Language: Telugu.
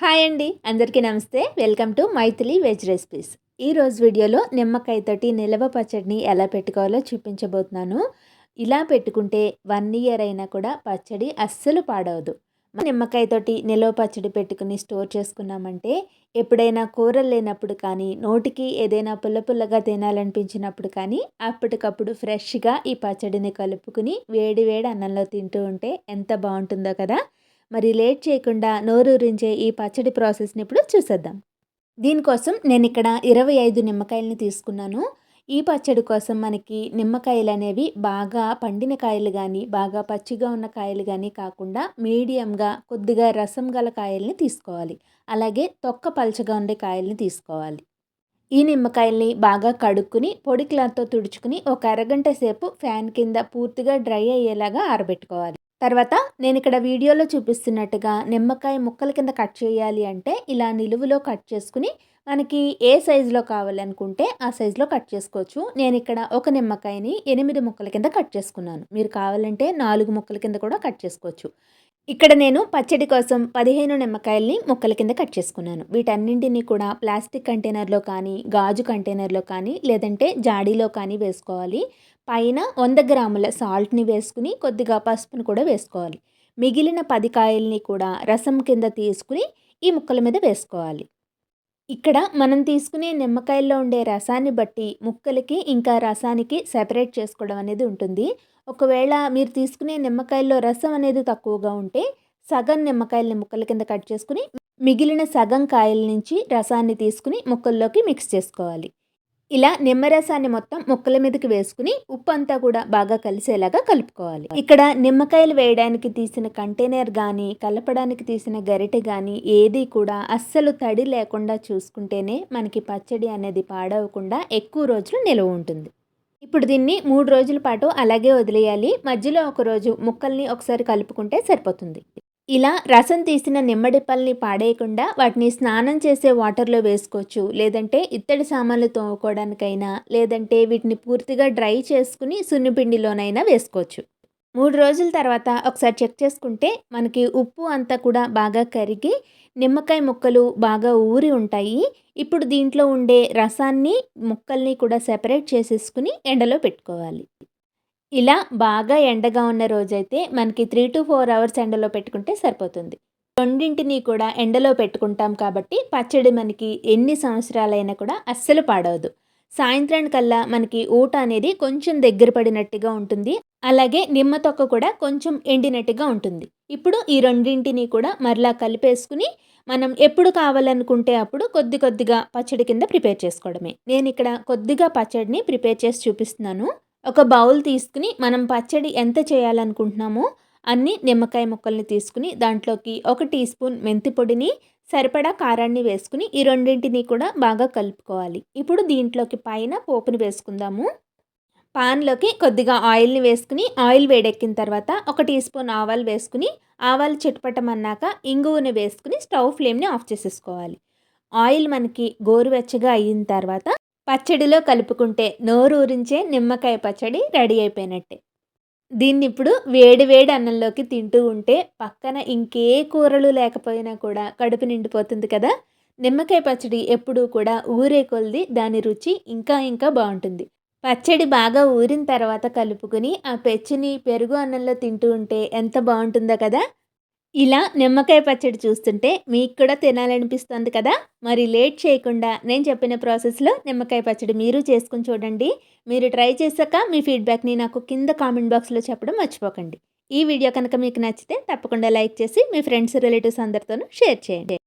హాయ్ అండి. అందరికీ నమస్తే. Welcome to Mythili veg recipes. ఈరోజు వీడియోలో నిమ్మకాయతోటి నిలవ పచ్చడిని ఎలా పెట్టుకోవాలో చూపించబోతున్నాను. ఇలా పెట్టుకుంటే వన్ ఇయర్ అయినా కూడా పచ్చడి అస్సలు పాడవదు. నిమ్మకాయతోటి నిలవ పచ్చడి పెట్టుకుని స్టోర్ చేసుకున్నామంటే ఎప్పుడైనా కూరలు లేనప్పుడు కానీ నోటికి ఏదైనా పుల్ల పుల్లగా తినాలనిపించినప్పుడు కానీ అప్పటికప్పుడు ఫ్రెష్గా ఈ పచ్చడిని కలుపుకుని వేడి వేడి అన్నంలో తింటూ ఉంటే ఎంత బాగుంటుందో కదా. మరి లేట్ చేయకుండా నోరూరించే ఈ పచ్చడి ప్రాసెస్ని ఇప్పుడు చూసేద్దాం. దీనికోసం నేను ఇక్కడ ఇరవై ఐదు నిమ్మకాయలని తీసుకున్నాను. ఈ పచ్చడి కోసం మనకి నిమ్మకాయలు అనేవి బాగా పండిన కాయలు కానీ బాగా పచ్చిగా ఉన్న కాయలు కానీ కాకుండా మీడియంగా కొద్దిగా రసం గల కాయల్ని తీసుకోవాలి. అలాగే తొక్క పలచగా ఉండే కాయల్ని తీసుకోవాలి. ఈ నిమ్మకాయల్ని బాగా కడుక్కుని పొడి క్లాత్తో తుడుచుకుని ఒక అరగంట సేపు ఫ్యాన్ కింద పూర్తిగా డ్రై అయ్యేలాగా ఆరబెట్టుకోవాలి. తర్వాత నేను ఇక్కడ వీడియోలో చూపిస్తున్నట్టుగా నిమ్మకాయ ముక్కల కింద కట్ చేయాలి అంటే ఇలా నిలువులో కట్ చేసుకుని మనకి ఏ సైజులో కావాలనుకుంటే ఆ సైజులో కట్ చేసుకోవచ్చు. నేను ఇక్కడ ఒక నిమ్మకాయని ఎనిమిది ముక్కల కింద కట్ చేసుకున్నాను. మీరు కావాలంటే నాలుగు ముక్కల కింద కూడా కట్ చేసుకోవచ్చు. ఇక్కడ నేను పచ్చడి కోసం పదిహేను నిమ్మకాయల్ని ముక్కల కింద కట్ చేసుకున్నాను. వీటన్నింటినీ కూడా ప్లాస్టిక్ కంటైనర్లో కానీ గాజు కంటైనర్లో కానీ లేదంటే జాడీలో కానీ వేసుకోవాలి. పైన వంద గ్రాముల సాల్ట్ని వేసుకుని కొద్దిగా పసుపుని కూడా వేసుకోవాలి. మిగిలిన పది కాయల్ని కూడా రసం కింద తీసుకుని ఈ ముక్కల మీద వేసుకోవాలి. ఇక్కడ మనం తీసుకునే నిమ్మకాయల్లో ఉండే రసాన్ని బట్టి ముక్కలకి ఇంకా రసానికి సెపరేట్ చేసుకోవడం అనేది ఉంటుంది. ఒకవేళ మీరు తీసుకునే నిమ్మకాయల్లో రసం అనేది తక్కువగా ఉంటే సగం నిమ్మకాయలని ముక్కల కింద కట్ చేసుకుని మిగిలిన సగం కాయల నుంచి రసాన్ని తీసుకుని ముక్కల్లోకి మిక్స్ చేసుకోవాలి. ఇలా నిమ్మరసాన్ని మొత్తం ముక్కల మీదకి వేసుకుని ఉప్పు అంతా కూడా బాగా కలిసేలాగా కలుపుకోవాలి. ఇక్కడ నిమ్మకాయలు వేయడానికి తీసిన కంటైనర్ కానీ కలపడానికి తీసిన గరిటె కానీ ఏది కూడా అస్సలు తడి లేకుండా చూసుకుంటేనే మనకి పచ్చడి అనేది పాడవకుండా ఎక్కువ రోజులు నిలవ ఉంటుంది. ఇప్పుడు దీన్ని మూడు రోజుల పాటు అలాగే వదిలేయాలి. మధ్యలో ఒక రోజు ముక్కల్ని ఒకసారి కలుపుకుంటే సరిపోతుంది. ఇలా రసం తీసిన నిమ్మడిపల్ని పాడేయకుండా వాటిని స్నానం చేసే వాటర్లో వేసుకోవచ్చు. లేదంటే ఇత్తడి సామాన్లు తోముకోవడానికైనా లేదంటే వీటిని పూర్తిగా డ్రై చేసుకుని సున్నిపిండిలోనైనా వేసుకోవచ్చు. మూడు రోజుల తర్వాత ఒకసారి చెక్ చేసుకుంటే మనకి ఉప్పు అంతా కూడా బాగా కరిగి నిమ్మకాయ ముక్కలు బాగా ఊరి ఉంటాయి. ఇప్పుడు దీంట్లో ఉండే రసాన్ని ముక్కల్ని కూడా సెపరేట్ చేసేసుకుని ఎండలో పెట్టుకోవాలి. ఇలా బాగా ఎండగా ఉన్న రోజైతే మనకి త్రీ టు ఫోర్ అవర్స్ ఎండలో పెట్టుకుంటే సరిపోతుంది. రెండింటిని కూడా ఎండలో పెట్టుకుంటాం కాబట్టి పచ్చడి మనకి ఎన్ని సంవత్సరాలైనా కూడా అస్సలు పాడవదు. సాయంత్రానికల్లా మనకి ఊట అనేది కొంచెం దగ్గర పడినట్టుగా ఉంటుంది. అలాగే నిమ్మ తొక్క కూడా కొంచెం ఎండినట్టుగా ఉంటుంది. ఇప్పుడు ఈ రెండింటిని కూడా మరలా కలిపేసుకుని మనం ఎప్పుడు కావాలనుకుంటే అప్పుడు కొద్ది కొద్దిగా పచ్చడి కింద ప్రిపేర్ చేసుకోవడమే. నేను ఇక్కడ కొద్దిగా పచ్చడిని ప్రిపేర్ చేసి చూపిస్తున్నాను. ఒక బౌల్ తీసుకుని మనం పచ్చడి ఎంత చేయాలనుకుంటున్నామో అన్ని నిమ్మకాయ ముక్కల్ని తీసుకుని దాంట్లోకి ఒక టీ స్పూన్ మెంతి పొడిని సరిపడా కారాన్ని వేసుకుని ఈ రెండింటిని కూడా బాగా కలుపుకోవాలి. ఇప్పుడు దీంట్లోకి పైన పోపుని వేసుకుందాము. పాన్లోకి కొద్దిగా ఆయిల్ని వేసుకుని ఆయిల్ వేడెక్కిన తర్వాత ఒక టీ స్పూన్ ఆవాలు వేసుకుని ఆవాలు చిట్టుపట్టమన్నాక ఇంగువని వేసుకుని స్టవ్ ఫ్లేమ్ని ఆఫ్ చేసేసుకోవాలి. ఆయిల్ మనకి గోరువెచ్చగా అయిన తర్వాత పచ్చడిలో కలుపుకుంటే నోరు ఊరించే నిమ్మకాయ పచ్చడి రెడీ అయిపోయినట్టే. దీన్ని ఇప్పుడు వేడి వేడి అన్నంలోకి తింటూ ఉంటే పక్కన ఇంకే కూరలు లేకపోయినా కూడా కడుపు నిండిపోతుంది కదా. నిమ్మకాయ పచ్చడి ఎప్పుడూ కూడా ఊరే కొలిది దాని రుచి ఇంకా ఇంకా బాగుంటుంది. పచ్చడి బాగా ఊరిన తర్వాత కలుపుకుని ఆ పెచ్చిని పెరుగు అన్నంలో తింటూ ఉంటే ఎంత బాగుంటుందో కదా. ఇలా నిమ్మకాయ పచ్చడి చూస్తుంటే మీకు కూడా తినాలనిపిస్తుంది కదా? మరి లేట్ చేయకుండా నేను చెప్పిన ప్రాసెస్లో నిమ్మకాయ పచ్చడి మీరు చేసుకుని చూడండి. మీరు ట్రై చేశాక మీ ఫీడ్బ్యాక్ని నాకు కింద కామెంట్ బాక్స్లో చెప్పడం మర్చిపోకండి. ఈ వీడియో కనుక మీకు నచ్చితే తప్పకుండా లైక్ చేసి మీ ఫ్రెండ్స్ రిలేటివ్స్ అందరితోనూ షేర్ చేయండి.